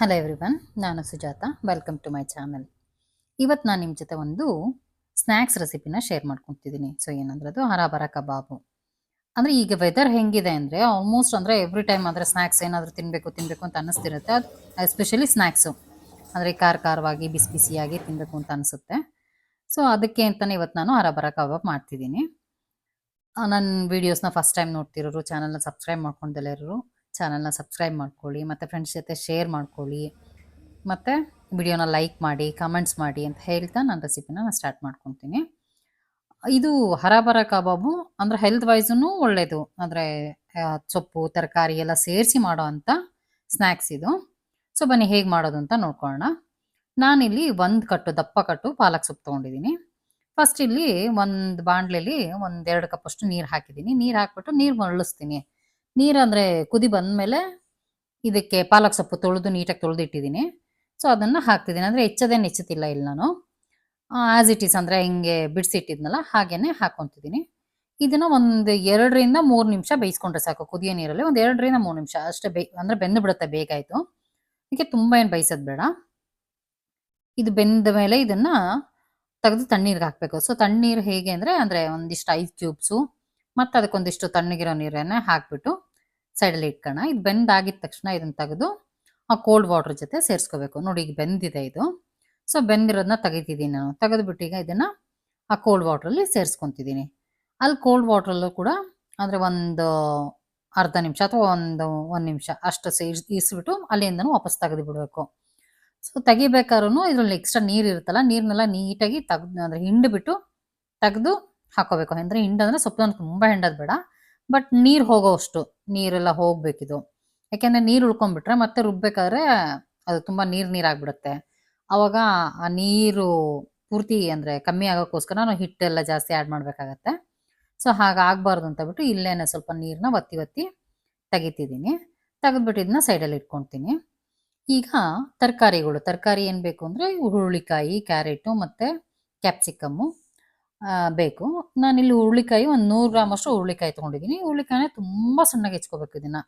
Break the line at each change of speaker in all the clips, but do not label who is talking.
Hello everyone ನಾನು Sujatha. Welcome to my channel ಇವತ್ತು ನಾನು ನಿಮ್ಮ ಜೊತೆ ಒಂದು ಸ್ನ್ಯಾಕ್ಸ್ ರೆಸಿಪಿನ ಶೇರ್ ಮಾಡ್ಕೊತಿದ್ದೀನಿ. ಸೊ ಏನಂದ್ರೆ ಅದು ಹರಾಬರ ಕಬಾಬು. ಅಂದರೆ ಈಗ ವೆದರ್ ಹೆಂಗಿದೆ ಅಂದರೆ ಆಲ್ಮೋಸ್ಟ್ ಅಂದರೆ ಎವ್ರಿ ಟೈಮ್ ಅಂದರೆ ಸ್ನ್ಯಾಕ್ಸ್ ಏನಾದರೂ ತಿನ್ನಬೇಕು ತಿನ್ನಬೇಕು ಅಂತ ಅನ್ನಿಸ್ತಿರುತ್ತೆ. ಅದು ಎಸ್ಪೆಷಲಿ ಸ್ನ್ಯಾಕ್ಸು ಅಂದರೆ ಖಾರ ಖಾರವಾಗಿ, ಬಿಸಿ ಬಿಸಿಯಾಗಿ ತಿನ್ನಬೇಕು ಅಂತ ಅನಿಸುತ್ತೆ ಸೊ ಅದಕ್ಕೆ ಅಂತಲೇ ಇವತ್ತು ನಾನು ಹರಾಬರ ಕಬಾಬ್ ಮಾಡ್ತಿದ್ದೀನಿ. ನನ್ನ ವೀಡಿಯೋಸ್ನ ಫಸ್ಟ್ ಟೈಮ್ ನೋಡ್ತಿರೋರು ಚಾನಲ್ನ ಸಬ್ಸ್ಕ್ರೈಬ್ ಮಾಡ್ಕೊಂಡಿರೋರು ಚಾನಲ್ನ ಸಬ್ಸ್ಕ್ರೈಬ್ ಮಾಡ್ಕೊಳ್ಳಿ, ಮತ್ತು ಫ್ರೆಂಡ್ಸ್ ಜೊತೆ ಶೇರ್ ಮಾಡ್ಕೊಳ್ಳಿ, ಮತ್ತು ವಿಡಿಯೋನ ಲೈಕ್ ಮಾಡಿ ಕಮೆಂಟ್ಸ್ ಮಾಡಿ ಅಂತ ಹೇಳ್ತಾ ನಾನು ರೆಸಿಪಿನ ನಾನು ಸ್ಟಾರ್ಟ್ ಮಾಡ್ಕೊತೀನಿ. ಇದು ಹರಾಬರ ಕಬಾಬು, ಅಂದರೆ ಹೆಲ್ತ್ ವೈಸೂ ಒಳ್ಳೆಯದು ಅಂದರೆ ಸೊಪ್ಪು, ತರಕಾರಿ ಎಲ್ಲ ಸೇರಿಸಿ ಮಾಡೋ ಅಂಥ ಸ್ನ್ಯಾಕ್ಸ್ ಇದು. ಸೊ ಬನ್ನಿ ಹೇಗೆ ಮಾಡೋದು ಅಂತ ನೋಡ್ಕೊಳ್ಳೋಣ. ನಾನಿಲ್ಲಿ ಒಂದು ಕಟ್ಟು, ದಪ್ಪ ಕಟ್ಟು ಪಾಲಕ್ ಸೊಪ್ಪು ತೊಗೊಂಡಿದ್ದೀನಿ. ಫಸ್ಟ್ ಇಲ್ಲಿ ಒಂದು ಬಾಣಲೆಲಿ ಒಂದೆರಡು ಕಪ್ಪಷ್ಟು ನೀರು ಹಾಕಿದ್ದೀನಿ. ನೀರು ಹಾಕ್ಬಿಟ್ಟು ನೀರು ಮರಳಿಸ್ತೀನಿ. ನೀರು ಅಂದರೆ ಕುದಿ ಬಂದಮೇಲೆ ಇದಕ್ಕೆ ಪಾಲಕ್ ಸೊಪ್ಪು ತೊಳೆದು ನೀಟಾಗಿ ತೊಳೆದು ಇಟ್ಟಿದ್ದೀನಿ ಸೊ ಅದನ್ನು ಹಾಕ್ತಿದ್ದೀನಿ ಅಂದರೆ ಹೆಚ್ಚದೇನು ಹೆಚ್ಚುತ್ತಿಲ್ಲ ಇಲ್ಲಿ ನಾನು. ಆ್ಯಸ್ ಇಟ್ ಈಸ್ ಅಂದರೆ ಹಿಂಗೆ ಬಿಡಿಸಿಟ್ಟಿದ್ನಲ್ಲ ಹಾಗೇ ಹಾಕ್ಕೊತಿದ್ದೀನಿ ಇದನ್ನು ಒಂದು ಎರಡರಿಂದ ಮೂರು ನಿಮಿಷ ಬೇಯಿಸ್ಕೊಂಡ್ರೆ ಸಾಕು ಕುದಿಯೋ ನೀರಲ್ಲಿ. ಒಂದು ಎರಡರಿಂದ ಮೂರು ನಿಮಿಷ ಅಷ್ಟೇ ಬೇ, ಅಂದರೆ ಬೆಂದು ಬಿಡುತ್ತೆ ಬೇಕಾಯಿತು ಇದಕ್ಕೆ ತುಂಬ ಏನು ಬೇಯಿಸೋದು ಬೇಡ. ಇದು ಬೆಂದ ಮೇಲೆ ಇದನ್ನು ತೆಗೆದು ತಣ್ಣೀರಿಗೆ ಹಾಕಬೇಕು. ಸೊ ತಣ್ಣೀರು ಹೇಗೆ ಅಂದರೆ ಅಂದರೆ ಒಂದಿಷ್ಟು ಐಸ್ ಕ್ಯೂಬ್ಸು ಮತ್ತು ಅದಕ್ಕೊಂದಿಷ್ಟು ತಣ್ಣಗಿರೋ ನೀರನ್ನೇ ಹಾಕ್ಬಿಟ್ಟು ಸೈಡಲ್ಲಿ ಇಟ್ಕೋಣ. ಇದು ಬೆಂದಾಗಿದ ತಕ್ಷಣ ಇದನ್ನು ತೆಗೆದು ಆ ಕೋಲ್ಡ್ ವಾಟರ್ ಜೊತೆ ಸೇರಿಸ್ಕೋಬೇಕು. ನೋಡಿ ಈಗ ಬೆಂದಿದೆ ಇದು. ಸೊ ಬೆಂದಿರೋದನ್ನ ತೆಗಿತಿದ್ದೀನಿ ನಾನು. ತೆಗೆದುಬಿಟ್ಟು ಈಗ ಇದನ್ನು ಆ ಕೋಲ್ಡ್ ವಾಟ್ರಲ್ಲಿ ಸೇರಿಸ್ಕೊತಿದ್ದೀನಿ. ಅಲ್ಲಿ ಕೋಲ್ಡ್ ವಾಟ್ರಲ್ಲೂ ಕೂಡ ಅಂದರೆ ಒಂದು ಅರ್ಧ ನಿಮಿಷ ಅಥವಾ ಒಂದು ಒಂದು ನಿಮಿಷ ಅಷ್ಟು ಸೇರಿಸಿ ಇಸ್ಬಿಟ್ಟು ಅಲ್ಲಿಂದನೂ ವಾಪಸ್ ತೆಗೆದು ಬಿಡಬೇಕು ಸೊ ತೆಗಿಬೇಕಾದ್ರೂ ಇದರಲ್ಲಿ ಎಕ್ಸ್ಟ್ರಾ ನೀರು ಇರುತ್ತಲ್ಲ ನೀರನ್ನೆಲ್ಲ ನೀಟಾಗಿ ತೆಗ್ದು, ಅಂದರೆ ಹಿಂಡ್ಬಿಟ್ಟು ತೆಗೆದು ಹಾಕೋಬೇಕು. ಅಂದ್ರೆ ಹಿಂಡಂದ್ರೆ ಅಂದ್ರೆ ತುಂಬಾ ಹೆಂಡದ್ ಬೇಡ. ಬಟ್ ನೀರು ಹೋಗೋವಷ್ಟು ನೀರೆಲ್ಲ ಹೋಗ್ಬೇಕಿದು. ಯಾಕೆಂದ್ರೆ ನೀರು ಉಳ್ಕೊಂಡ್ಬಿಟ್ರೆ ಮತ್ತೆ ರುಬ್ಬೇಕಾದ್ರೆ ಅದು ತುಂಬಾ ನೀರ್ ನೀರಾಗ್ಬಿಡುತ್ತೆ ಅವಾಗ ಆ ನೀರು ಪೂರ್ತಿ ಅಂದ್ರೆ ಕಮ್ಮಿ ಆಗೋಕ್ಕೋಸ್ಕರ ನಾವು ಹಿಟ್ಟೆಲ್ಲ ಜಾಸ್ತಿ ಆ್ಯಡ್ ಮಾಡ್ಬೇಕಾಗತ್ತೆ. ಸೊ ಹಾಗೆ ಆಗಬಾರ್ದು ಅಂತ ಬಿಟ್ಟು ಇಲ್ಲೇನೆ ಸ್ವಲ್ಪ ನೀರನ್ನ ಒತ್ತಿ ಒತ್ತಿ ತೆಗಿತಿದ್ದೀನಿ. ತೆಗೆದ್ಬಿಟ್ಟು ಇದನ್ನ ಸೈಡಲ್ಲಿ ಇಟ್ಕೊತೀನಿ ಈಗ ತರಕಾರಿಗಳು. ತರಕಾರಿ ಏನು ಬೇಕು ಅಂದರೆ ಹುರುಳಿಕಾಯಿ, ಕ್ಯಾರೆಟು ಮತ್ತು ಕ್ಯಾಪ್ಸಿಕಮ್ಮು ಬೇಕು. ನಾನಿಲ್ಲಿ ಹುರುಳಿಕಾಯಿ ಒಂದು ನೂರು ಗ್ರಾಮ್ ಅಷ್ಟು ಹುರುಳಿಕಾಯಿ ತೊಗೊಂಡಿದ್ದೀನಿ ಹುರುಳಿಕಾಯಿನ ತುಂಬ ಸಣ್ಣಗೆ ಹೆಚ್ಕೋಬೇಕು ಇದನ್ನು.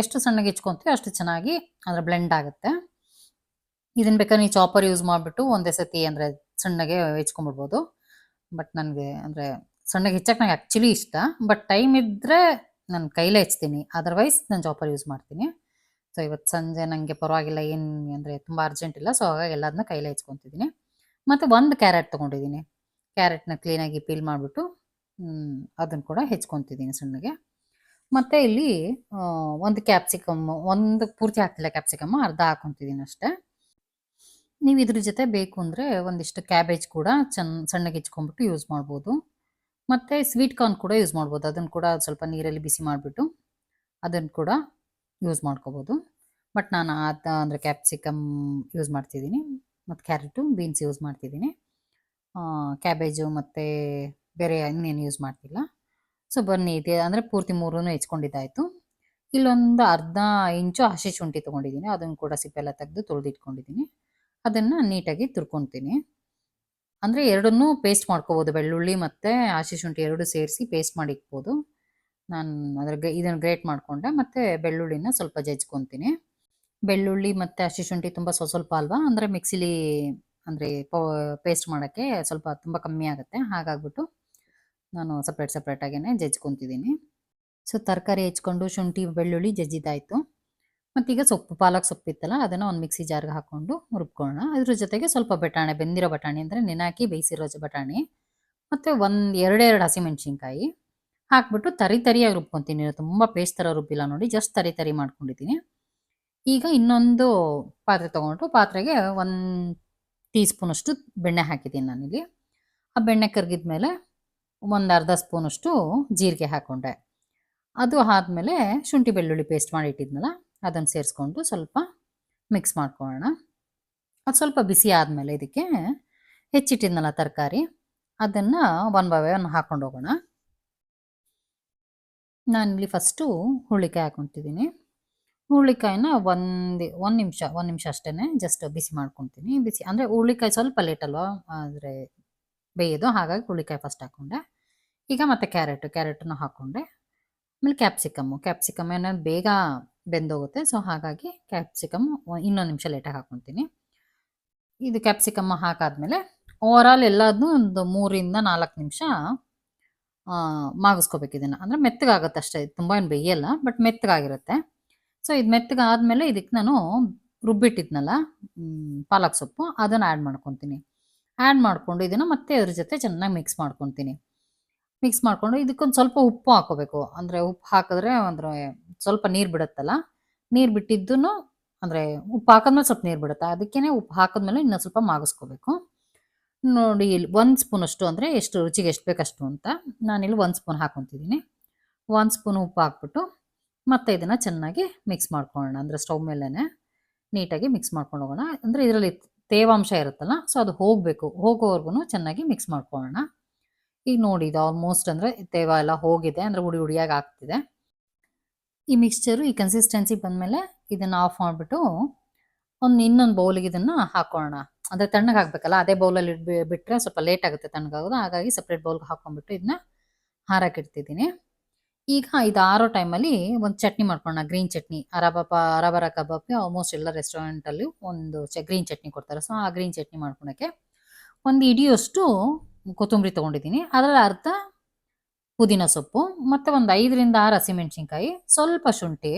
ಎಷ್ಟು ಸಣ್ಣಗೆ ಹೆಚ್ಕೊತೀವಿ ಅಷ್ಟು ಚೆನ್ನಾಗಿ ಅದರ ಬ್ಲೆಂಡ್ ಆಗುತ್ತೆ. ಇದನ್ನು ಬೇಕಾದ್ರೆ ನೀವು ಚಾಪರ್ ಯೂಸ್ ಮಾಡಿಬಿಟ್ಟು ಒಂದೇ ಸತಿ ಅಂದರೆ ಸಣ್ಣಗೆ ಹೆಚ್ಕೊಂಡ್ಬಿಡ್ಬೋದು. ಬಟ್ ನನಗೆ ಅಂದರೆ ಸಣ್ಣಗೆ ಹೆಚ್ಚಕ್ಕೆ ನನಗೆ ಆ್ಯಕ್ಚುಲಿ ಇಷ್ಟ. ಬಟ್ ಟೈಮ್ ಇದ್ದರೆ ನಾನು ಕೈಲೇ ಹೆಚ್ತೀನಿ. ಅದರ್ವೈಸ್ ನಾನು ಚಾಪರ್ ಯೂಸ್ ಮಾಡ್ತೀನಿ. ಸೊ ಇವತ್ತು ಸಂಜೆ ನನಗೆ ಪರವಾಗಿಲ್ಲ, ಏನು ಅಂದರೆ ತುಂಬ ಅರ್ಜೆಂಟ್ ಇಲ್ಲ. ಸೊ ಹಾಗಾಗಿ ಎಲ್ಲದನ್ನ ಕೈಲೇ ಹೆಚ್ಕೊತಿದ್ದೀನಿ ಮತ್ತು ಒಂದು ಕ್ಯಾರೆಟ್ ತೊಗೊಂಡಿದ್ದೀನಿ ಕ್ಯಾರೆಟ್ನ ಕ್ಲೀನಾಗಿ ಪೀಲ್ ಮಾಡಿಬಿಟ್ಟು ಅದನ್ನು ಕೂಡ ಹೆಚ್ಕೊತಿದ್ದೀನಿ ಸಣ್ಣಗೆ. ಮತ್ತು ಇಲ್ಲಿ ಒಂದು ಕ್ಯಾಪ್ಸಿಕಮ್, ಒಂದು ಪೂರ್ತಿ ಹಾಕ್ತಿಲ್ಲ ಕ್ಯಾಪ್ಸಿಕಮ್, ಅರ್ಧ ಹಾಕ್ಕೊತಿದ್ದೀನಿ ಅಷ್ಟೇ. ನೀವು ಇದ್ರ ಜೊತೆ ಬೇಕು ಅಂದರೆ ಒಂದಿಷ್ಟು ಕ್ಯಾಬೇಜ್ ಕೂಡ ಚೆನ್ನ ಸಣ್ಣಗೆ ಹೆಚ್ಕೊಂಡ್ಬಿಟ್ಟು ಯೂಸ್ ಮಾಡ್ಬೋದು. ಮತ್ತು ಸ್ವೀಟ್ ಕಾರ್ನ್ ಕೂಡ ಯೂಸ್ ಮಾಡ್ಬೋದು. ಅದನ್ನು ಕೂಡ ಸ್ವಲ್ಪ ನೀರಲ್ಲಿ ಬಿಸಿ ಮಾಡಿಬಿಟ್ಟು ಅದನ್ನು ಕೂಡ ಯೂಸ್ ಮಾಡ್ಕೋಬೋದು. ಬಟ್ ನಾನು ಅದು ಅಂದರೆ ಕ್ಯಾಪ್ಸಿಕಮ್ ಯೂಸ್ ಮಾಡ್ತಿದ್ದೀನಿ. ಮತ್ತು ಕ್ಯಾರೆಟು, ಬೀನ್ಸ್ ಯೂಸ್ ಮಾಡ್ತಿದ್ದೀನಿ. ಕ್ಯಾಬೇಜು ಮತ್ತು ಬೇರೆ ಇನ್ನೇನು ಯೂಸ್ ಮಾಡ್ತಿಲ್ಲ. ಸೊ ಬನ್ನಿ, ಇದೆ ಅಂದರೆ ಪೂರ್ತಿ ಮೂರೂ ಹೆಚ್ಕೊಂಡಿದ್ದಾಯಿತು. ಇಲ್ಲೊಂದು ಅರ್ಧ ಇಂಚು ಹಸಿ ಶುಂಠಿ ತೊಗೊಂಡಿದ್ದೀನಿ. ಅದನ್ನು ಕೂಡ ಸಿಪ್ಪೆಲ್ಲ ತೆಗೆದು ತೊಳೆದಿಟ್ಕೊಂಡಿದ್ದೀನಿ. ಅದನ್ನು ನೀಟಾಗಿ ತುರ್ಕೊತೀನಿ. ಅಂದರೆ ಎರಡನ್ನೂ ಪೇಸ್ಟ್ ಮಾಡ್ಕೋಬೋದು. ಬೆಳ್ಳುಳ್ಳಿ ಮತ್ತು ಹಸಿ ಶುಂಠಿ ಎರಡು ಸೇರಿಸಿ ಪೇಸ್ಟ್ ಮಾಡಿಕ್ಬೋದು ನಾನು ಅದ್ರ ಇದನ್ನು ಗ್ರೇಟ್ ಮಾಡಿಕೊಂಡೆ. ಮತ್ತು ಬೆಳ್ಳುಳ್ಳಿನ ಸ್ವಲ್ಪ ಜಜ್ಕೊತೀನಿ. ಬೆಳ್ಳುಳ್ಳಿ ಮತ್ತು ಹಸಿ ಶುಂಠಿ ತುಂಬ ಸ್ವಲ್ಪ ಸ್ವಲ್ಪ ಅಲ್ವಾ? ಅಂದರೆ ಮಿಕ್ಸಿಲಿ ಅಂದರೆ ಪೇಸ್ಟ್ ಮಾಡೋಕ್ಕೆ ಸ್ವಲ್ಪ ತುಂಬ ಕಮ್ಮಿ ಆಗುತ್ತೆ. ಹಾಗಾಗ್ಬಿಟ್ಟು ನಾನು ಸಪ್ರೇಟ್ ಸಪ್ರೇಟಾಗೇ ಜಜ್ಕೊತಿದ್ದೀನಿ ಸೊ ತರಕಾರಿ ಹೆಚ್ಕೊಂಡು ಶುಂಠಿ, ಬೆಳ್ಳುಳ್ಳಿ ಜಜ್ಜಿದಾಯಿತು ಮತ್ತೀಗ ಸೊಪ್ಪು, ಪಾಲಕ್ ಸೊಪ್ಪು ಇತ್ತಲ್ಲ, ಅದನ್ನು ಒಂದು ಮಿಕ್ಸಿ ಜಾರ್ಗೆ ಹಾಕ್ಕೊಂಡು ರುಬ್ಕೊಳ್ಳೋಣ ಅದ್ರ ಜೊತೆಗೆ ಸ್ವಲ್ಪ ಬಟಾಣಿ, ಬೆಂದಿರೋ ಬಟಾಣಿ ಅಂದರೆ ನೆನಾಕಿ ಬೇಯಿಸಿರೋ ಬಟಾಣಿ. ಮತ್ತು ಒಂದು ಎರಡೆರಡು ಹಸಿಮೆಣ್ಸಿನ್ಕಾಯಿ ಹಾಕ್ಬಿಟ್ಟು ತರಿ ತರಿಯಾಗಿ ರುಬ್ಕೊತೀನಿ. ತುಂಬ ಪೇಸ್ಟ್ ಥರ ರುಬ್ಬಿಲ್ಲ ನೋಡಿ ಜಸ್ಟ್ ತರಿ ತರಿ ಮಾಡ್ಕೊಂಡಿದ್ದೀನಿ ಈಗ ಇನ್ನೊಂದು ಪಾತ್ರೆ ತೊಗೊಂಡು ಪಾತ್ರೆಗೆ ಒಂದು ಟೀ ಸ್ಪೂನಷ್ಟು ಬೆಣ್ಣೆ ಹಾಕಿದ್ದೀನಿ ನಾನಿಲ್ಲಿ. ಆ ಬೆಣ್ಣೆ ಕರಗಿದ ಮೇಲೆ ಒಂದು ಅರ್ಧ ಸ್ಪೂನಷ್ಟು ಜೀರಿಗೆ ಹಾಕ್ಕೊಂಡೆ ಅದು ಆದಮೇಲೆ ಶುಂಠಿ ಬೆಳ್ಳುಳ್ಳಿ ಪೇಸ್ಟ್ ಮಾಡಿ ಇಟ್ಟಿದ್ನಲ್ಲ, ಅದನ್ನು ಸೇರಿಸ್ಕೊಂಡು ಸ್ವಲ್ಪ ಮಿಕ್ಸ್ ಮಾಡ್ಕೊಳ್ಳೋಣ. ಅದು ಸ್ವಲ್ಪ ಬಿಸಿ ಆದಮೇಲೆ ಇದಕ್ಕೆ ಹೆಚ್ಚಿಟ್ಟಿದ್ನಲ್ಲ ತರಕಾರಿ, ಅದನ್ನು ಒನ್ ಬೈ ಒನ್ ಹಾಕ್ಕೊಂಡು ಹೋಗೋಣ. ನಾನಿಲ್ಲಿ ಫಸ್ಟು ಹುರುಳಿಕಾಯಿ ಹಾಕ್ಕೊತಿದ್ದೀನಿ ಹುರುಳಿಕಾಯಿನ ಒಂದು ಒಂದು ನಿಮಿಷ ಒಂದು ನಿಮಿಷ ಅಷ್ಟೇ ಜಸ್ಟ್ ಬಿಸಿ ಮಾಡ್ಕೊತೀನಿ. ಬಿಸಿ ಅಂದರೆ ಹುರುಳಿಕಾಯಿ ಸ್ವಲ್ಪ ಲೇಟ್ ಅಲ್ವಾ? ಅಂದರೆ ಬೇಯೋದು. ಹಾಗಾಗಿ ಹುರುಳಿಕಾಯಿ ಫಸ್ಟ್ ಹಾಕ್ಕೊಂಡೆ ಈಗ ಮತ್ತೆ ಕ್ಯಾರೆಟು ಕ್ಯಾರೆಟನ್ನು ಹಾಕ್ಕೊಂಡೆ ಆಮೇಲೆ ಕ್ಯಾಪ್ಸಿಕಮ್ಮು ಕ್ಯಾಪ್ಸಿಕಮ್ ಏನೋ ಬೇಗ ಬೆಂದೋಗುತ್ತೆ. ಸೊ ಹಾಗಾಗಿ ಕ್ಯಾಪ್ಸಿಕಮ್ ಇನ್ನೊಂದು ನಿಮಿಷ ಲೇಟಾಗಿ ಹಾಕ್ಕೊತೀನಿ ಇದು ಕ್ಯಾಪ್ಸಿಕಮ್ ಹಾಕಾದ್ಮೇಲೆ ಓವರಾಲ್ ಎಲ್ಲದನ್ನೂ ಒಂದು ಮೂರಿಂದ ನಾಲ್ಕು ನಿಮಿಷ ಮಾಗಿಸ್ಕೋಬೇಕು ಇದನ್ನು. ಅಂದರೆ ಮೆತ್ತಗಾಗುತ್ತೆ ಅಷ್ಟೇ ತುಂಬ ಏನು ಬೇಯಲ್ಲ ಬಟ್ ಮೆತ್ತಗಾಗಿರುತ್ತೆ. ಸೊ ಇದು ಮೆತ್ತಗಾದ್ಮೇಲೆ ಇದಕ್ಕೆ ನಾನು ರುಬ್ಬಿಟ್ಟಿದ್ನಲ್ಲ ಪಾಲಕ್ ಸೊಪ್ಪು, ಅದನ್ನು ಆ್ಯಡ್ ಮಾಡ್ಕೊತೀನಿ. ಆ್ಯಡ್ ಮಾಡಿಕೊಂಡು ಇದನ್ನು ಮತ್ತೆ ಅದ್ರ ಜೊತೆ ಚೆನ್ನಾಗಿ ಮಿಕ್ಸ್ ಮಾಡ್ಕೊತೀನಿ. ಮಿಕ್ಸ್ ಮಾಡಿಕೊಂಡು ಇದಕ್ಕೊಂದು ಸ್ವಲ್ಪ ಉಪ್ಪು ಹಾಕೋಬೇಕು. ಅಂದರೆ ಉಪ್ಪು ಹಾಕಿದ್ರೆ ಅಂದರೆ ಸ್ವಲ್ಪ ನೀರು ಬಿಡುತ್ತಲ್ಲ, ನೀರು ಬಿಟ್ಟಿದ್ದೂ ಅಂದರೆ ಉಪ್ಪು ಹಾಕಿದ್ಮೇಲೆ ಸ್ವಲ್ಪ ನೀರು ಬಿಡುತ್ತೆ. ಅದಕ್ಕೇ ಉಪ್ಪು ಹಾಕಿದ್ಮೇಲೆ ಇನ್ನೂ ಸ್ವಲ್ಪ ಮಾಗಿಸ್ಕೋಬೇಕು. ನೋಡಿ, ಇಲ್ಲಿ ಒಂದು ಸ್ಪೂನಷ್ಟು ಅಂದರೆ ಎಷ್ಟು ರುಚಿಗೆ ಎಷ್ಟು ಬೇಕಷ್ಟು ಅಂತ ನಾನಿಲ್ಲಿ ಒಂದು ಸ್ಪೂನ್ ಹಾಕೊತಿದ್ದೀನಿ. ಒಂದು ಸ್ಪೂನ್ ಉಪ್ಪು ಹಾಕ್ಬಿಟ್ಟು ಮತ್ತೆ ಇದನ್ನು ಚೆನ್ನಾಗಿ ಮಿಕ್ಸ್ ಮಾಡ್ಕೊಳ್ಳೋಣ. ಅಂದರೆ ಸ್ಟವ್ ಮೇಲೇ ನೀಟಾಗಿ ಮಿಕ್ಸ್ ಮಾಡ್ಕೊಂಡು ಹೋಗೋಣ. ಅಂದರೆ ಇದರಲ್ಲಿ ತೇವಾಂಶ ಇರುತ್ತಲ್ಲ ಸೊ ಅದು ಹೋಗಬೇಕು. ಹೋಗೋವರೆಗೂ ಚೆನ್ನಾಗಿ ಮಿಕ್ಸ್ ಮಾಡ್ಕೊಳ್ಳೋಣ. ಈಗ ನೋಡಿ, ಇದು ಆಲ್ಮೋಸ್ಟ್ ಅಂದರೆ ತೇವ ಎಲ್ಲ ಹೋಗಿದೆ. ಅಂದರೆ ಉಡಿ ಉಡಿಯಾಗಿ ಆಗ್ತಿದೆ. ಈ ಮಿಕ್ಸ್ಚರು ಈ ಕನ್ಸಿಸ್ಟೆನ್ಸಿ ಬಂದಮೇಲೆ ಇದನ್ನು ಆಫ್ ಮಾಡಿಬಿಟ್ಟು ಒಂದು ಇನ್ನೊಂದು ಬೌಲಿಗೆ ಇದನ್ನು ಹಾಕೊಳ್ಳೋಣ. ಅಂದರೆ ತಣ್ಣಗೆ ಹಾಕಬೇಕಲ್ಲ ಅದೇ ಬೌಲಲ್ಲಿ ಇಟ್ಬಿ ಬಿಟ್ಟರೆ ಸ್ವಲ್ಪ ಲೇಟ್ ಆಗುತ್ತೆ ತಣ್ಣಗಾಗೋದು. ಹಾಗಾಗಿ ಸಪ್ರೇಟ್ ಬೌಲ್ಗೆ ಹಾಕೊಂಡ್ಬಿಟ್ಟು ಇದನ್ನ ಹಾರಕ್ಕಿಡ್ತಿದ್ದೀನಿ ಈಗ ಇದು ಆರೋ ಟೈಮಲ್ಲಿ ಒಂದು ಚಟ್ನಿ ಮಾಡ್ಕೊಳ್ಳೋಣ ಗ್ರೀನ್ ಚಟ್ನಿ. ಅರಬಪ್ಪ, ಅರಬರ ಕಬಾಬ್ಗೆ ಆಲ್ಮೋಸ್ಟ್ ಎಲ್ಲ ರೆಸ್ಟೋರೆಂಟಲ್ಲಿ ಒಂದು ಚ ಗ್ರೀನ್ ಚಟ್ನಿ ಕೊಡ್ತಾರೆ. ಸೊ ಆ ಗ್ರೀನ್ ಚಟ್ನಿ ಮಾಡ್ಕೊಳಕ್ಕೆ ಒಂದು ಇಡಿಯಷ್ಟು ಕೊತ್ತಂಬರಿ ತೊಗೊಂಡಿದ್ದೀನಿ. ಅದರ ಅರ್ಧ ಪುದೀನ ಸೊಪ್ಪು, ಮತ್ತು ಒಂದು ಐದರಿಂದ ಆರು ಹಸಿಮೆಣಸಿನ್ಕಾಯಿ, ಸ್ವಲ್ಪ ಶುಂಠಿ,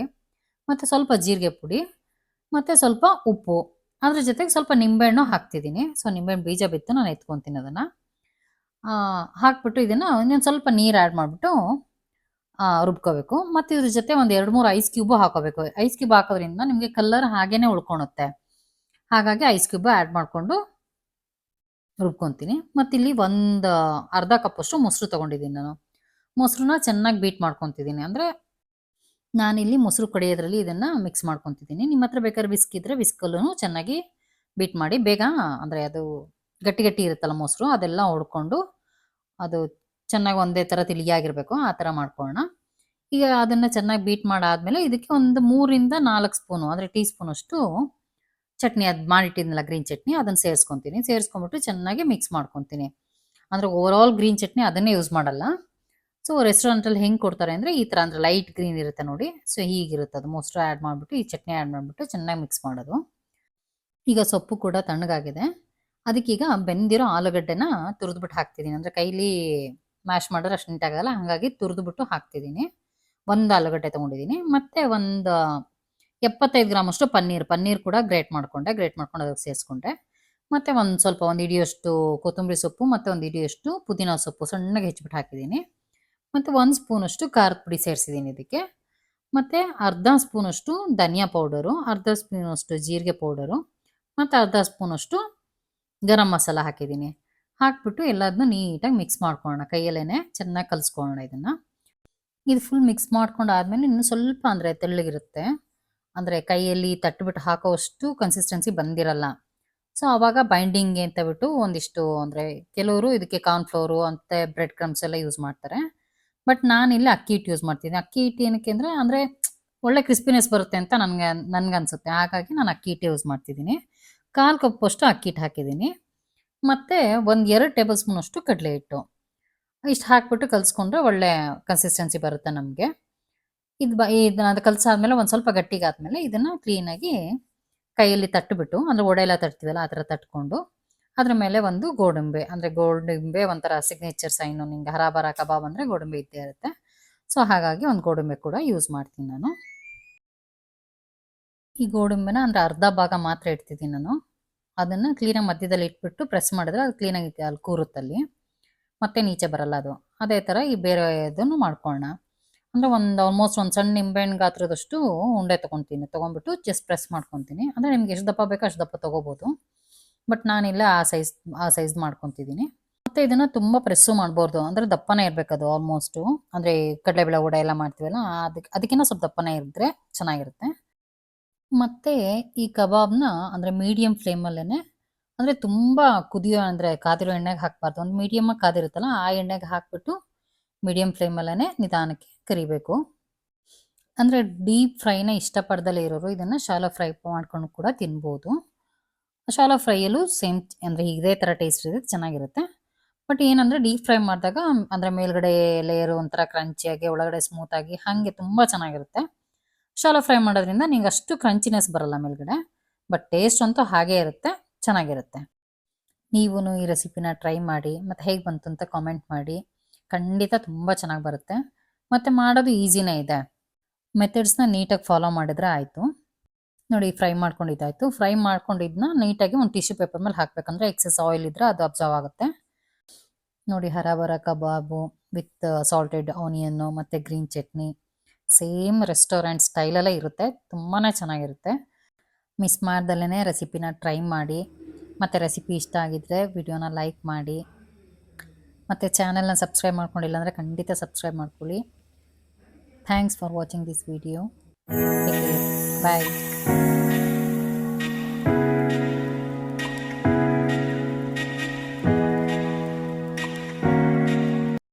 ಮತ್ತು ಸ್ವಲ್ಪ ಜೀರಿಗೆ ಪುಡಿ, ಮತ್ತು ಸ್ವಲ್ಪ ಉಪ್ಪು. ಅದ್ರ ಜೊತೆಗೆ ಸ್ವಲ್ಪ ನಿಂಬೆಹಣ್ಣು ಹಾಕ್ತಿದ್ದೀನಿ. ಸೊ ನಿಂಬೆಹಣ್ಣು ಬೀಜ ಬಿತ್ತು, ನಾನು ಎತ್ಕೊತೀನಿ ಅದನ್ನು ಹಾಕ್ಬಿಟ್ಟು ಇದನ್ನು ಇನ್ನೊಂದು ಸ್ವಲ್ಪ ನೀರು ಆ್ಯಡ್ ಮಾಡಿಬಿಟ್ಟು ರುಬ್ಕೋಬೇಕು. ಮತ್ತು ಇದ್ರ ಜೊತೆ ಒಂದು ಎರಡು ಮೂರು ಐಸ್ ಕ್ಯೂಬ್ ಹಾಕೋಬೇಕು. ಐಸ್ ಕ್ಯೂಬ್ ಹಾಕೋದ್ರಿಂದ ನಿಮಗೆ ಕಲರ್ ಹಾಗೇನೆ ಉಳ್ಕೊಳುತ್ತೆ ಹಾಗಾಗಿ ಐಸ್ ಕ್ಯೂಬ್ ಆ್ಯಡ್ ಮಾಡಿಕೊಂಡು ರುಬ್ಕೊತೀನಿ. ಮತ್ತಿಲ್ಲಿ ಒಂದು, ಅರ್ಧ ಕಪ್ಪಷ್ಟು ಮೊಸರು ತೊಗೊಂಡಿದ್ದೀನಿ ನಾನು. ಮೊಸರನ್ನ ಚೆನ್ನಾಗಿ ಬೀಟ್ ಮಾಡ್ಕೊತಿದ್ದೀನಿ. ಅಂದರೆ ನಾನಿಲ್ಲಿ ಮೊಸರು ಕಡಿಯೋದ್ರಲ್ಲಿ ಇದನ್ನು ಮಿಕ್ಸ್ ಮಾಡ್ಕೊತಿದ್ದೀನಿ. ನಿಮ್ಮ ಹತ್ರ ಬೇಕಾದ್ರೆ ವಿಸ್ಕ್ ಇದ್ದರೆ ವಿಸ್ಕಲ್ಲೂ ಚೆನ್ನಾಗಿ ಬೀಟ್ ಮಾಡಿ. ಬೇಗ, ಅಂದರೆ ಅದು ಗಟ್ಟಿ ಗಟ್ಟಿ ಇರುತ್ತಲ್ಲ ಮೊಸರು, ಅದೆಲ್ಲ ಹೊಡ್ಕೊಂಡು ಅದು ಚೆನ್ನಾಗಿ ಒಂದೇ ಥರ ತಿಳಿಯಾಗಿರಬೇಕು ಆ ಥರ ಮಾಡ್ಕೊಳ್ಳೋಣ ಈಗ ಅದನ್ನು ಚೆನ್ನಾಗಿ ಬೀಟ್ ಮಾಡಾದ್ಮೇಲೆ ಇದಕ್ಕೆ ಒಂದು ಮೂರಿಂದ ನಾಲ್ಕು ಸ್ಪೂನು ಅಂದರೆ ಟೀ ಸ್ಪೂನ್ ಅಷ್ಟು ಚಟ್ನಿ ಅದು ಮಾಡಿಟ್ಟಿದ್ನಲ್ಲ ಗ್ರೀನ್ ಚಟ್ನಿ, ಅದನ್ನು ಸೇರಿಸ್ಕೊತೀನಿ. ಸೇರಿಸ್ಕೊಂಬಿಟ್ಟು ಚೆನ್ನಾಗಿ ಮಿಕ್ಸ್ ಮಾಡ್ಕೊತೀನಿ. ಅಂದರೆ ಓವರ್ ಆಲ್ ಗ್ರೀನ್ ಚಟ್ನಿ ಅದನ್ನೇ ಯೂಸ್ ಮಾಡಲ್ಲ. ಸೊ ರೆಸ್ಟೋರೆಂಟಲ್ಲಿ ಹೆಂಗೆ ಕೊಡ್ತಾರೆ ಅಂದರೆ ಈ ಥರ ಅಂದರೆ ಲೈಟ್ ಗ್ರೀನ್ ಇರುತ್ತೆ ನೋಡಿ. ಸೊ ಹೀಗಿರುತ್ತೆ ಅದು. ಮೊಸರು ಆ್ಯಡ್ ಮಾಡಿಬಿಟ್ಟು, ಈ ಚಟ್ನಿ ಆ್ಯಡ್ ಮಾಡಿಬಿಟ್ಟು ಚೆನ್ನಾಗಿ ಮಿಕ್ಸ್ ಮಾಡೋದು. ಈಗ ಸೊಪ್ಪು ಕೂಡ ತಣ್ಣಗಾಗಿದೆ. ಅದಕ್ಕೀಗ ಬೆಂದಿರೋ ಆಲೂಗಡ್ಡೆನ ತುರಿದ್ಬಿಟ್ಟು ಹಾಕ್ತಿದ್ದೀನಿ ಅಂದರೆ ಕೈಲಿ ಮ್ಯಾಶ್ ಮಾಡಿದ್ರೆ ಅಷ್ಟು ನೀಟಾಗಲ್ಲ ಹಾಗಾಗಿ ತುರಿದ್ಬಿಟ್ಟು ಹಾಕ್ತಿದ್ದೀನಿ. ಒಂದು ಆಲೂಗಡ್ಡೆ ತೊಗೊಂಡಿದ್ದೀನಿ. ಮತ್ತು ಒಂದು ಎಪ್ಪತ್ತೈದು ಗ್ರಾಮಷ್ಟು ಪನ್ನೀರ್. ಪನ್ನೀರ್ ಕೂಡ ಗ್ರೇಟ್ ಮಾಡಿಕೊಂಡೆ. ಗ್ರೇಟ್ ಮಾಡ್ಕೊಂಡು ಅದಕ್ಕೆ ಸೇರಿಸ್ಕೊಂಡೆ. ಮತ್ತು ಒಂದು ಸ್ವಲ್ಪ ಒಂದು ಇಡಿಯಷ್ಟು ಕೊತ್ತಂಬರಿ ಸೊಪ್ಪು, ಮತ್ತು ಒಂದು ಇಡಿಯಷ್ಟು ಪುದೀನ ಸೊಪ್ಪು ಸಣ್ಣಗೆ ಹೆಚ್ಚಿಬಿಟ್ಟು ಹಾಕಿದ್ದೀನಿ. ಮತ್ತು ಒಂದು ಸ್ಪೂನಷ್ಟು ಖಾರದ ಪುಡಿ ಸೇರಿಸಿದ್ದೀನಿ ಇದಕ್ಕೆ. ಮತ್ತು ಅರ್ಧ ಸ್ಪೂನಷ್ಟು ಧನಿಯಾ ಪೌಡರು, ಅರ್ಧ ಸ್ಪೂನಷ್ಟು ಜೀರಿಗೆ ಪೌಡರು, ಮತ್ತು ಅರ್ಧ ಸ್ಪೂನಷ್ಟು ಗರಂ ಮಸಾಲ ಹಾಕಿದ್ದೀನಿ. ಹಾಕ್ಬಿಟ್ಟು ಎಲ್ಲದನ್ನೂ ನೀಟಾಗಿ ಮಿಕ್ಸ್ ಮಾಡ್ಕೊಳ್ಳೋಣ ಕೈಯಲ್ಲೇ ಚೆನ್ನಾಗಿ ಕಲಿಸ್ಕೊಳ್ಳೋಣ ಇದನ್ನು. ಇದು ಫುಲ್ ಮಿಕ್ಸ್ ಮಾಡ್ಕೊಂಡು ಆದಮೇಲೆ ಇನ್ನು ಸ್ವಲ್ಪ ಅಂದರೆ ತೆಳ್ಳಗಿರುತ್ತೆ. ಅಂದರೆ ಕೈಯಲ್ಲಿ ತಟ್ಟಿಬಿಟ್ಟು ಹಾಕೋವಷ್ಟು ಕನ್ಸಿಸ್ಟೆನ್ಸಿ ಬಂದಿರಲ್ಲ. ಸೊ ಆವಾಗ ಬೈಂಡಿಂಗ್ ಅಂತ ಬಿಟ್ಟು ಒಂದಿಷ್ಟು ಅಂದರೆ ಕೆಲವರು ಇದಕ್ಕೆ ಕಾರ್ನ್ಫ್ಲೋರು ಅಂತ ಬ್ರೆಡ್ ಕ್ರಮ್ಸ್ ಎಲ್ಲ ಯೂಸ್ ಮಾಡ್ತಾರೆ. ಬಟ್ ನಾನಿಲ್ಲಿ ಅಕ್ಕಿ ಹಿಟ್ಟು ಯೂಸ್ ಮಾಡ್ತೀನಿ ಅಕ್ಕಿ ಹಿಟ್ಟು ಏನಕ್ಕೆ ಅಂದರೆ ಅಂದರೆ ಒಳ್ಳೆ ಕ್ರಿಸ್ಪಿನೆಸ್ ಬರುತ್ತೆ ಅಂತ ನನಗೆ ನನಗನ್ಸುತ್ತೆ ಹಾಗಾಗಿ ನಾನು ಅಕ್ಕಿ ಹಿಟ್ಟು ಯೂಸ್ ಮಾಡ್ತಿದ್ದೀನಿ. ಕಾಲು ಕಪ್ಪಷ್ಟು ಅಕ್ಕಿ ಹಿಟ್ಟು ಹಾಕಿದ್ದೀನಿ. ಮತ್ತು ಒಂದು ಎರಡು ಟೇಬಲ್ ಸ್ಪೂನಷ್ಟು ಕಡಲೆ ಹಿಟ್ಟು. ಇಷ್ಟು ಹಾಕ್ಬಿಟ್ಟು ಕಲಿಸ್ಕೊಂಡ್ರೆ ಒಳ್ಳೆ ಕನ್ಸಿಸ್ಟೆನ್ಸಿ ಬರುತ್ತೆ ನಮಗೆ. ಇದು ಬ, ಇದನ್ನ ಅದು ಕಲಸಾದ್ಮೇಲೆ ಒಂದು ಸ್ವಲ್ಪ ಗಟ್ಟಿಗಾದ್ಮೇಲೆ ಇದನ್ನು ಕ್ಲೀನಾಗಿ ಕೈಯಲ್ಲಿ ತಟ್ಟಿಬಿಟ್ಟು ಅಂದರೆ ಒಡೆ ಎಲ್ಲ ತಟ್ತೀವಲ್ಲ, ಆ ಥರ ತಟ್ಕೊಂಡು, ಅದ್ರ ಮೇಲೆ ಒಂದು ಗೋಡಂಬೆ, ಅಂದರೆ ಗೋಡಂಬೆ ಒಂಥರ ಸಿಗ್ನೇಚರ್ ಸೈನು ನಿಂಗೆ ಹರಾಬರ ಕಬಾಬ್ ಅಂದರೆ ಗೋಡಂಬೆ ಇದ್ದೇ ಇರುತ್ತೆ. ಸೊ ಹಾಗಾಗಿ ಒಂದು ಗೋಡಂಬೆ ಕೂಡ ಯೂಸ್ ಮಾಡ್ತೀನಿ ನಾನು. ಈ ಗೋಡಂಬೆನ ಅಂದರೆ ಅರ್ಧ ಭಾಗ ಮಾತ್ರ ಇಡ್ತಿದ್ದೀನಿ ನಾನು. ಅದನ್ನು ಕ್ಲೀನಾಗಿ ಮಧ್ಯದಲ್ಲಿ ಇಟ್ಬಿಟ್ಟು ಪ್ರೆಸ್ ಮಾಡಿದ್ರೆ ಅದು ಕ್ಲೀನಾಗಿ ಅಲ್ಲಿ ಕೂರುತ್ತಲ್ಲಿ. ಮತ್ತೆ ನೀಚೆ ಬರಲ್ಲ ಅದು. ಅದೇ ಥರ ಈ ಬೇರೆ ಇದನ್ನು ಮಾಡ್ಕೊಳ್ಳೋಣ ಅಂದರೆ ಒಂದು ಆಲ್ಮೋಸ್ಟ್ ಒಂದು ಸಣ್ಣ ನಿಂಬೆಹಣ್ಣು ಗಾತ್ರದಷ್ಟು ಉಂಡೆ ತೊಗೊತೀನಿ. ತೊಗೊಂಡ್ಬಿಟ್ಟು ಜಸ್ಟ್ ಪ್ರೆಸ್ ಮಾಡ್ಕೊತೀನಿ ಅಂದರೆ ನಿಮ್ಗೆ ಎಷ್ಟು ದಪ್ಪ ಬೇಕೋ ಅಷ್ಟು ದಪ್ಪ ತೊಗೋಬೋದು. ಬಟ್ ನಾನಿಲ್ಲ ಆ ಸೈಜ್ ಆ ಸೈಜ್ ಮಾಡ್ಕೊತಿದ್ದೀನಿ. ಮತ್ತು ಇದನ್ನು ತುಂಬ ಪ್ರೆಸ್ಸು ಮಾಡ್ಬೋದು ಅಂದರೆ ದಪ್ಪನೇ ಇರಬೇಕು ಅದು ಆಲ್ಮೋಸ್ಟು ಅಂದರೆ ಕಡಲೆಬೇಳೆ ಉಡ ಎಲ್ಲ ಮಾಡ್ತೀವಲ್ಲ ಅದಕ್ಕೆ ಅದಕ್ಕಿಂತ ಸ್ವಲ್ಪ ದಪ್ಪನೇ ಇದ್ದರೆ ಚೆನ್ನಾಗಿರುತ್ತೆ. ಮತ್ತು ಈ ಕಬಾಬ್ನ ಮೀಡಿಯಂ ಫ್ಲೇಮ್ ಫ್ಲೇಮಲ್ಲೇ ಅಂದ್ರೆ ತುಂಬಾ ಕುದಿಯೋ ಅಂದ್ರೆ ಕಾದಿರೋ ಎಣ್ಣೆಗೆ ಹಾಕ್ಬಾರ್ದು. ಒಂದು ಮೀಡಿಯಮ್ಮಾಗಿ ಕಾದಿರುತ್ತಲ್ಲ, ಆ ಎಣ್ಣೆಗೆ ಹಾಕ್ಬಿಟ್ಟು ಫ್ಲೇಮ್ ಫ್ಲೇಮಲ್ಲೇ ನಿಧಾನಕ್ಕೆ ಕರಿಬೇಕು. ಅಂದ್ರೆ ಡೀಪ್ ಫ್ರೈನ ಇಷ್ಟಪಡ್ದಲೇ ಇರೋರು ಇದನ್ನ ಶಾಲೋ ಫ್ರೈ ಮಾಡ್ಕೊಂಡು ಕೂಡ ತಿನ್ಬೋದು. ಶಾಲೋ ಫ್ರೈಯಲ್ಲೂ ಸೇಮ್ ಅಂದ್ರೆ ಇದೇ ತರ ಟೇಸ್ಟ್ ಇದೆ ಚೆನ್ನಾಗಿರುತ್ತೆ. ಬಟ್ ಏನಂದ್ರೆ ಡೀಪ್ ಫ್ರೈ ಮಾಡಿದಾಗ, ಅಂದ್ರೆ ಮೇಲ್ಗಡೆ ಲೇಯರು ಒಂಥರ ಕ್ರಂಚಿಯಾಗಿ ಒಳಗಡೆ ಸ್ಮೂತ್ ಆಗಿ, ಹಾಗೆ ತುಂಬಾ ಚೆನ್ನಾಗಿರುತ್ತೆ. ಶಾಲೋ ಫ್ರೈ ಮಾಡೋದ್ರಿಂದ ನಿಂಗೆ ಅಷ್ಟು ಕ್ರಂಚಿನೆಸ್ ಬರಲ್ಲ ಮೇಲ್ಗಡೆ ಬಟ್ ಟೇಸ್ಟ್ ಅಂತೂ ಹಾಗೇ ಇರುತ್ತೆ, ಚೆನ್ನಾಗಿರುತ್ತೆ. ನೀವು ಈ ರೆಸಿಪಿನ ಟ್ರೈ ಮಾಡಿ, ಮತ್ತು ಹೇಗೆ ಬಂತು ಅಂತ ಕಾಮೆಂಟ್ ಮಾಡಿ, ಖಂಡಿತ ತುಂಬ ಚೆನ್ನಾಗಿ ಬರುತ್ತೆ. ಮತ್ತು ಮಾಡೋದು ಈಸಿನೇ ಇದೆ. ಮೆಥಡ್ಸ್ನ ನೀಟಾಗಿ ಫಾಲೋ ಮಾಡಿದ್ರೆ ಆಯಿತು. ನೋಡಿ ಫ್ರೈ ಮಾಡ್ಕೊಂಡಿದ್ದಾಯಿತು. ಫ್ರೈ ಮಾಡ್ಕೊಂಡಿದ್ನ ನೀಟಾಗಿ ಒಂದು ಟಿಶ್ಯೂ ಪೇಪರ್ ಮೇಲೆ ಹಾಕಬೇಕಂದ್ರೆ ಎಕ್ಸಸ್ ಆಯಿಲ್ ಇದ್ದರೆ ಅದು ಅಬ್ಸರ್ವ್ ಆಗುತ್ತೆ. ನೋಡಿ ಹರಾಬರ ಕಬಾಬು ವಿತ್ ಸಾಲ್ಟೆಡ್ ಆನಿಯನ್ನು ಮತ್ತು ಗ್ರೀನ್ ಚಟ್ನಿ. ಸೇಮ್ ರೆಸ್ಟೋರೆಂಟ್ ಸ್ಟೈಲಲ್ಲೇ ಇರುತ್ತೆ ತುಂಬಾ ಚೆನ್ನಾಗಿರುತ್ತೆ. ಮಿಸ್ ಮಾಡ್ದಲೇ ರೆಸಿಪಿನ ಟ್ರೈ ಮಾಡಿ, ಮತ್ತು ರೆಸಿಪಿ ಇಷ್ಟ ಆಗಿದ್ದರೆ ವಿಡಿಯೋನ ಲೈಕ್ ಮಾಡಿ, ಮತ್ತು ಚಾನೆಲ್ನ ಸಬ್ಸ್ಕ್ರೈಬ್ ಮಾಡ್ಕೊಂಡಿಲ್ಲ ಅಂದರೆ ಖಂಡಿತ ಸಬ್ಸ್ಕ್ರೈಬ್ ಮಾಡ್ಕೊಳ್ಳಿ. Thanks for watching this video. Bye